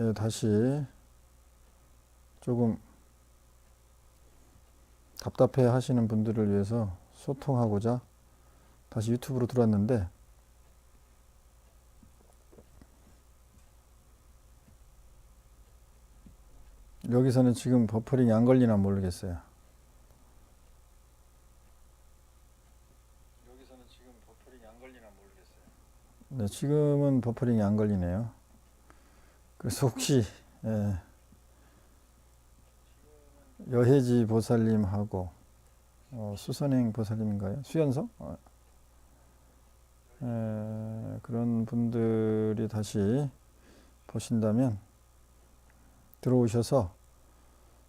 예, 다시 조금 답답해 하시는 분들을 위해서 소통하고자 다시 유튜브로 들어왔는데 여기서는 지금 버퍼링이 안 걸리나 모르겠어요. 여기서는 지금 버퍼링이 안 걸리나 모르겠어요. 네, 지금은 버퍼링이 안 걸리네요. 그래서 혹시 예, 여혜지 보살님하고 어, 수선행 보살님인가요? 수연서? 어, 에, 그런 분들이 다시 보신다면 들어오셔서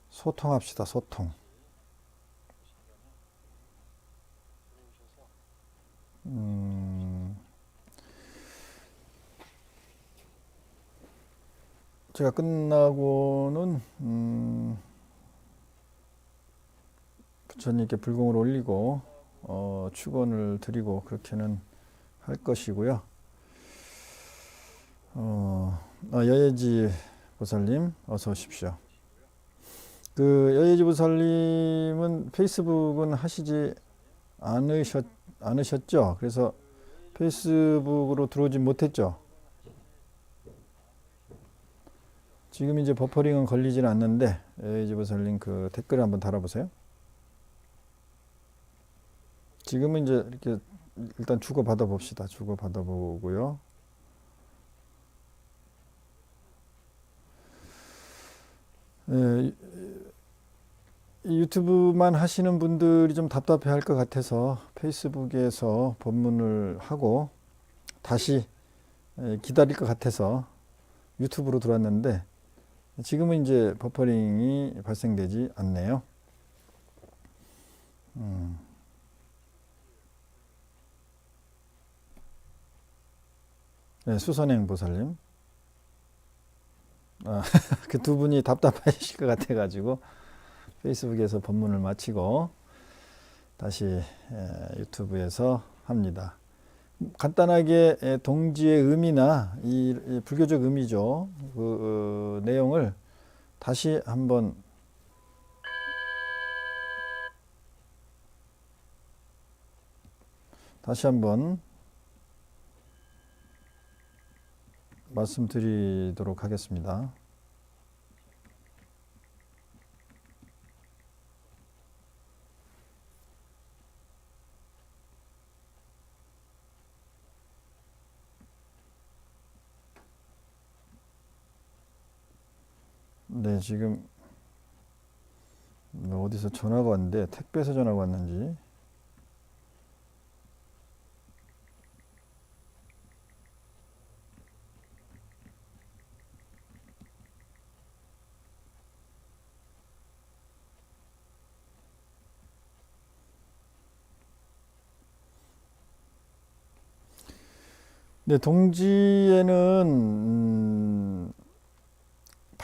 소통합시다. 소통. 음, 제가 끝나고는 음, 부처님께 불공을 올리고 어, 축원을 드리고 그렇게는 할 것이고요. 어, 아, 여예지 보살님 어서 오십시오. 그 여예지 보살님은 페이스북은 하시지 않으셨 않으셨죠? 그래서 페이스북으로 들어오지 못했죠. 지금 이제 버퍼링은 걸리지는 않는데 보살님 그 댓글 한번 달아보세요. 지금은 이제 이렇게 일단 주고 받아 봅시다. 주고 받아 보고요. 유튜브만 하시는 분들이 좀 답답해 할 것 같아서 페이스북에서 법문을 하고 다시 예, 기다릴 것 같아서 유튜브로 들어왔는데 지금은 이제 버퍼링이 발생되지 않네요. 음. 네, 수선행 보살님. 아, 그 두 분이 답답하실 것 같아가지고 페이스북에서 법문을 마치고 다시 에, 유튜브에서 합니다. 간단하게 에, 동지의 의미나 이, 이 불교적 의미죠. 그 어, 내용을 다시 한번 다시 한번 말씀드리도록 하겠습니다. 네, 지금 뭐 어디서 전화가 왔는데 택배에서 전화가 왔는지. 네, 동지에는 음,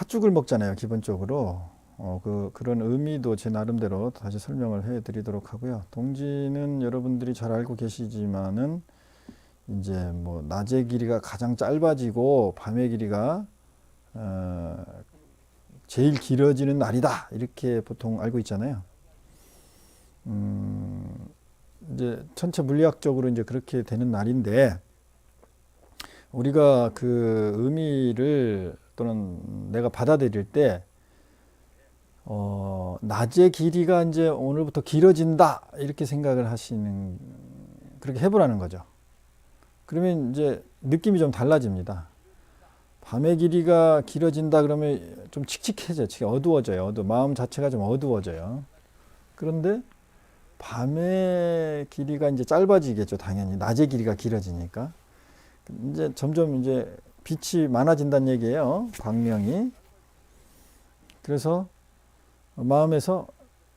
팥죽을 먹잖아요, 기본적으로. 어, 그, 그런 의미도 제 나름대로 다시 설명을 해 드리도록 하고요. 동지는 여러분들이 잘 알고 계시지만은 이제 뭐 낮의 길이가 가장 짧아지고 밤의 길이가 어, 제일 길어지는 날이다. 이렇게 보통 알고 있잖아요. 음, 이제 천체 물리학적으로 이제 그렇게 되는 날인데 우리가 그 의미를 또는 내가 받아들일 때 어, 낮의 길이가 이제 오늘부터 길어진다 이렇게 생각을 하시는 그렇게 해보라는 거죠. 그러면 이제 느낌이 좀 달라집니다. 밤의 길이가 길어진다 그러면 좀 칙칙해져, 요 어두워져요. 어두 마음 자체가 좀 어두워져요. 그런데 밤의 길이가 이제 짧아지겠죠, 당연히 낮의 길이가 길어지니까. 이제 점점 이제 빛이 많아진다는 얘기예요. 광명이. 그래서 마음에서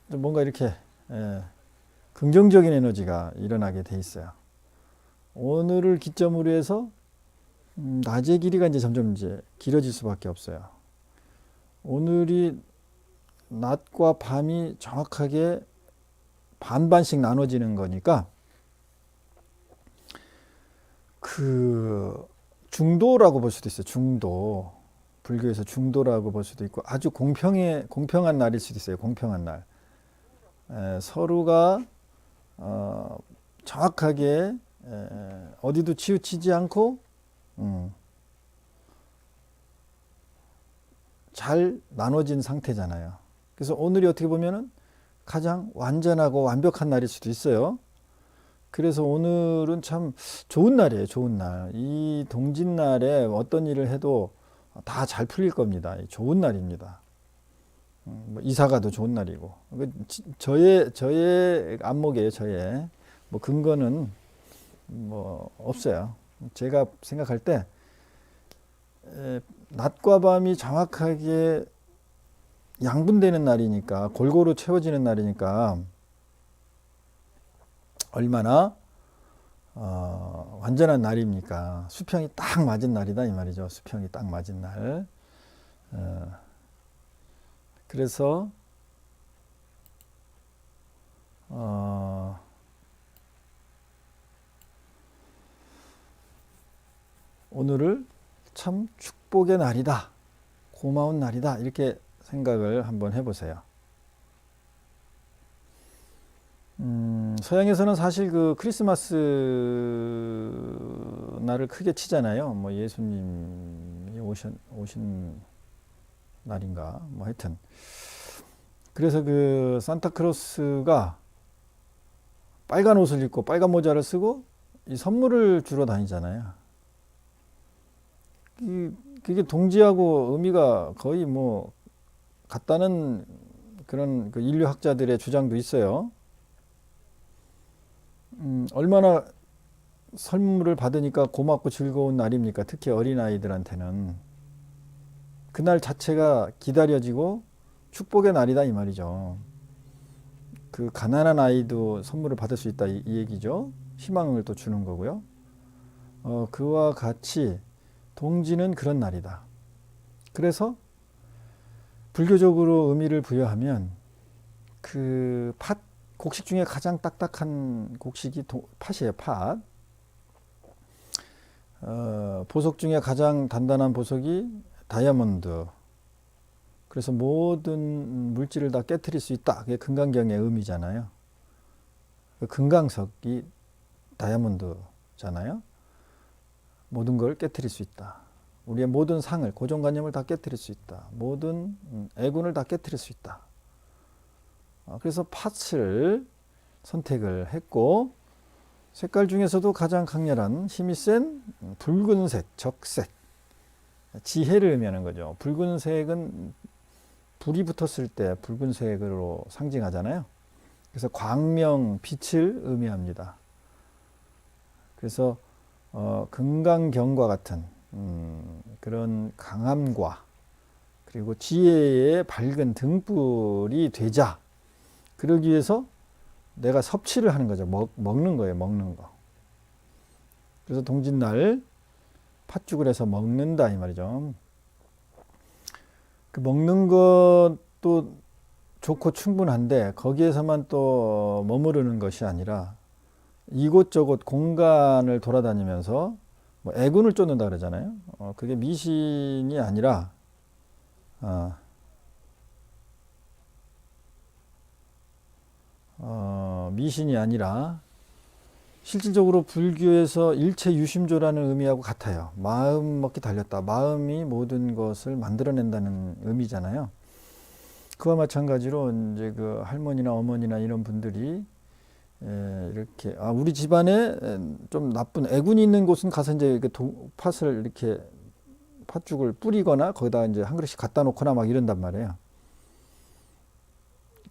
뭔가 이렇게 예, 긍정적인 에너지가 일어나게 돼 있어요. 오늘을 기점으로 해서 음, 낮의 길이가 이제 점점 이제 길어질 수밖에 없어요. 오늘이 낮과 밤이 정확하게 반반씩 나눠지는 거니까 그 중도라고 볼 수도 있어요. 중도. 불교에서 중도라고 볼 수도 있고 아주 공평해 공평한 날일 수도 있어요. 공평한 날. 에, 서로가 어, 정확하게 에, 어디도 치우치지 않고 음, 잘 나눠진 상태잖아요. 그래서 오늘이 어떻게 보면은 가장 완전하고 완벽한 날일 수도 있어요. 그래서 오늘은 참 좋은 날이에요. 좋은 날. 이 동짓날에 어떤 일을 해도 다 잘 풀릴 겁니다. 좋은 날입니다. 음, 뭐 이사가도 좋은 날이고. 그 지- 저의 저의 안목이에요. 저의 뭐 근거는 뭐 없어요. 제가 생각할 때 에, 낮과 밤이 정확하게 양분되는 날이니까 골고루 채워지는 날이니까 얼마나 어, 완전한 날입니까? 수평이 딱 맞은 날이다 이 말이죠. 수평이 딱 맞은 날. 어, 그래서 어, 오늘을 참 축복의 날이다. 고마운 날이다. 이렇게 생각을 한번 해보세요. 음, 서양에서는 사실 그 크리스마스 날을 크게 치잖아요. 뭐 예수님이 오신, 오신 날인가. 뭐 하여튼. 그래서 그 산타크로스가 빨간 옷을 입고 빨간 모자를 쓰고 이 선물을 주러 다니잖아요. 이, 그게 동지하고 의미가 거의 뭐 같다는 그런 그 인류학자들의 주장도 있어요. 음, 얼마나 선물을 받으니까 고맙고 즐거운 날입니까? 특히 어린아이들한테는. 그날 자체가 기다려지고 축복의 날이다 이 말이죠. 그 가난한 아이도 선물을 받을 수 있다 이, 이 얘기죠. 희망을 또 주는 거고요. 어, 그와 같이 동지는 그런 날이다. 그래서 불교적으로 의미를 부여하면 그 팥 곡식 중에 가장 딱딱한 곡식이 도, 팥이에요. 팥. 어, 보석 중에 가장 단단한 보석이 다이아몬드. 그래서 모든 물질을 다 깨뜨릴 수 있다. 그게 금강경의 의미잖아요. 그 금강석이 다이아몬드잖아요. 모든 걸 깨뜨릴 수 있다. 우리의 모든 상을, 고정관념을 다 깨뜨릴 수 있다. 모든 음, 애군을 다 깨뜨릴 수 있다. 어, 그래서 팥을 선택을 했고 색깔 중에서도 가장 강렬한 힘이 센 붉은색, 적색, 지혜를 의미하는 거죠. 붉은색은 불이 붙었을 때 붉은색으로 상징하잖아요. 그래서 광명, 빛을 의미합니다. 그래서 어, 금강경과 같은 음, 그런 강함과 그리고 지혜의 밝은 등불이 되자 그러기 위해서 내가 섭취를 하는 거죠. 먹, 먹는 거예요. 먹는 거. 그래서 동짓날 팥죽을 해서 먹는다 이 말이죠. 그 먹는 것도 좋고 충분한데 거기에서만 또 머무르는 것이 아니라 이곳저곳 공간을 돌아다니면서 뭐 애군을 쫓는다 그러잖아요. 어, 그게 미신이 아니라 어, 미신이 아니라 실질적으로 불교에서 일체 유심조라는 의미하고 같아요. 마음 먹기 달렸다. 마음이 모든 것을 만들어낸다는 의미잖아요. 그와 마찬가지로 이제 그 할머니나 어머니나 이런 분들이 에, 이렇게 아 우리 집안에 에, 좀 나쁜 애군이 있는 곳은 가서 이제 그 도, 팥을 이렇게 팥죽을 뿌리거나 거기다 이제 한 그릇씩 갖다 놓거나 막 이런단 말이에요.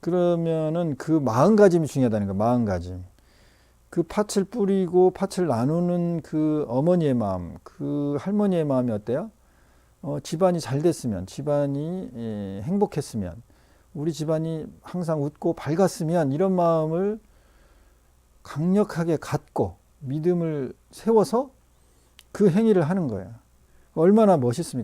그러면은 그 마음가짐이 중요하다는 거예요. 마음가짐. 그 팥을 뿌리고 팥을 나누는 그 어머니의 마음, 그 할머니의 마음이 어때요? 어, 집안이 잘 됐으면, 집안이 예, 행복했으면, 우리 집안이 항상 웃고 밝았으면 이런 마음을 강력하게 갖고 믿음을 세워서 그 행위를 하는 거예요. 얼마나 멋있습니까?